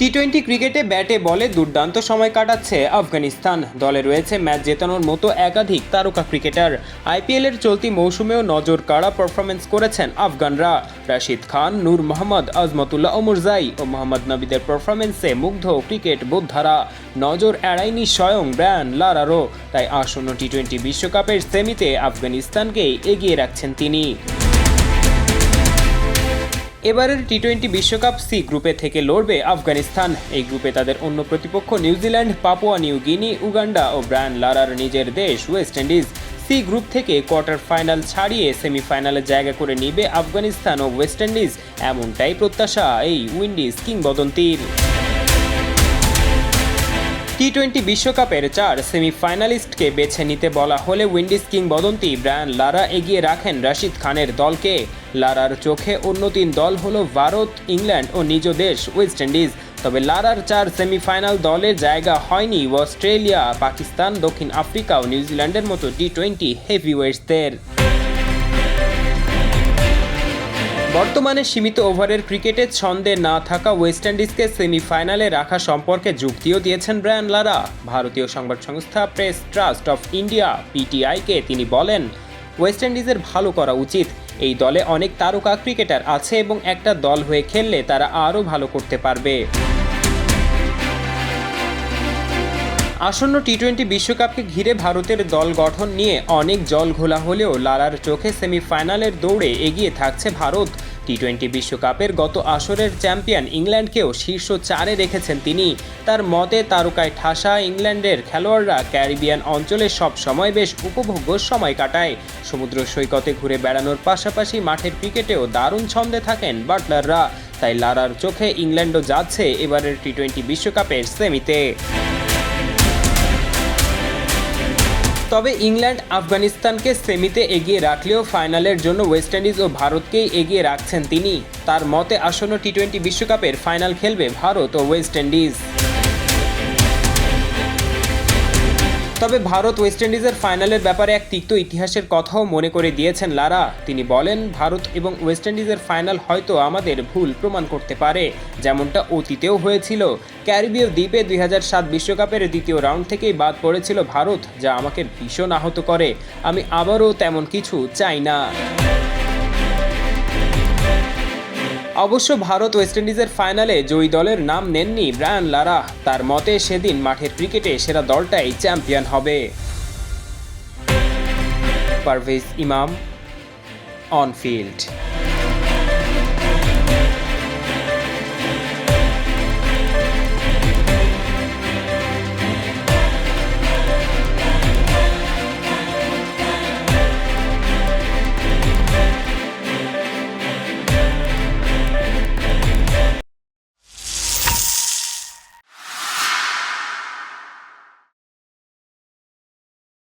T twenty ক্রিকেটে ব্যাটে বলে দুর্দান্ত সময় কাটাচ্ছে আফগানিস্তান। দলে রয়েছে ম্যাচ জেতানোর মতো একাধিক তারকা ক্রিকেটার। আইপিএলের চলতি মৌসুমেও নজর কাড়া পারফরমেন্স করেছেন আফগানরা। রাশিদ খান, নূর মোহাম্মদ আজমতুল্লাহ ওমরজাই ও মোহাম্মদ নবীদের পারফরমেন্সে মুগ্ধ ক্রিকেট বোদ্ধারা। নজর এড়ায়নি স্বয়ং ব্র্যান লারারও তাই আসন্ন টি টোয়েন্টি বিশ্বকাপের সেমিতে আফগানিস্তানকেই এগিয়ে রাখছেন তিনি। এবারের টি টোয়েন্টি বিশ্বকাপ সি গ্রুপে থেকে লড়বে আফগানিস্তান। এই গ্রুপে তাদের অন্য প্রতিপক্ষ New Zealand Papua New Guinea, Uganda ও ব্রায়ান লারার নিজের দেশ ওয়েস্ট ইন্ডিজ। সি গ্রুপ থেকে কোয়ার্টার ফাইনাল ছাড়িয়ে সেমিফাইনালে জায়গা করে নিবে আফগানিস্তান ও ওয়েস্ট ইন্ডিজ। এমনটাই প্রত্যাশা এই উইন্ডিজ কিংবদন্তির। টি টোয়েন্টি বিশ্বকাপের চার সেমিফাইনালিস্টকে বেছে নিতে বলা হলে উইন্ডিজ কিংবদন্তি ব্রায়ান লারা এগিয়ে রাখেন রাশিদ খানের দলকে। লারার চোখে অন্য তিন দল হল ভারত, ইংল্যান্ড ও নিজ দেশ ওয়েস্ট ইন্ডিজ। তবে লারার চার সেমিফাইনাল দলে জায়গা হয়নি অস্ট্রেলিয়া, পাকিস্তান, দক্ষিণ আফ্রিকা ও নিউজিল্যান্ডের মতো টি টোয়েন্টি হেভিওয়েটসদের বর্তমানে সীমিত ওভারের ক্রিকেটে ছন্দে না থাকা ওয়েস্ট ইন্ডিজকে সেমিফাইনালে রাখা সম্পর্কে যুক্তিও দিয়েছেন ব্রায়ান লারা। ভারতীয় সংবাদ সংস্থা প্রেস ট্রাস্ট অফ ইন্ডিয়া, পিটিআইকে তিনি বলেন, ওয়েস্ট ইন্ডিজের ভালো করা উচিত। এই দলে অনেক তারকা ক্রিকেটার আছে এবং একটা দল হয়ে খেললে তারা আরও ভালো করতে পারবে। আসন্ন টি টোয়েন্টি বিশ্বকাপকে ঘিরে ভারতের দল গঠন নিয়ে অনেক জল ঘোলা হলেও লালার চোখে সেমিফাইনালের দৌড়ে এগিয়ে থাকছে ভারত। টি টোয়েন্টি বিশ্বকাপের গত আসরের চ্যাম্পিয়ন ইংল্যান্ডকেও শীর্ষ চারে রেখেছেন তিনি। তার মতে, তারকায় ঠাসা ইংল্যান্ডের খেলোয়াড়রা ক্যারিবিয়ান অঞ্চলে সব সময় বেশ উপভোগ্য সময় কাটায়। সমুদ্র সৈকতে ঘুরে বেড়ানোর পাশাপাশি মাঠের ক্রিকেটেও দারুণ ছন্দে থাকেন বাটলাররা। তাই লারার চোখে ইংল্যান্ডও যাচ্ছে এবারের টি টোয়েন্টি বিশ্বকাপের সেমিতে। তবে ইংল্যান্ড আফগানিস্তানকে সেমিতে এগিয়ে রাখলেও ফাইনালের জন্য ওয়েস্ট ইন্ডিজ ও ভারতকেই এগিয়ে রাখছেন তিনি। তার মতে আসন্ন টি টোয়েন্টি বিশ্বকাপের ফাইনাল খেলবে ভারত ও ওয়েস্ট ইন্ডিজ। তবে ভারত ওয়েস্ট ইন্ডিজের ফাইনালের ব্যাপারে এক তিক্ত ইতিহাসের কথাও মনে করে দিয়েছেন লারা। তিনি বলেন, ভারত এবং ওয়েস্ট ইন্ডিজের ফাইনাল হয়তো আমাদের ভুল প্রমাণ করতে পারে, যেমনটা অতীতেও হয়েছিল। ক্যারিবীয় দ্বীপে দুই বিশ্বকাপের দ্বিতীয় রাউন্ড থেকেই বাদ পড়েছিল ভারত, যা আমাকে ভীষণ আহত করে। আমি আবারও তেমন কিছু চাই না। অবশ্য ভারত ওয়েস্ট ইন্ডিজের ফাইনালে জয়ী দলের নাম নেননি ব্রায়ান লারা। তার মতে, সেদিন মাঠের ক্রিকেটে সেরা দলটাই চ্যাম্পিয়ন হবে। পারভেজ ইমাম অন ফিল্ড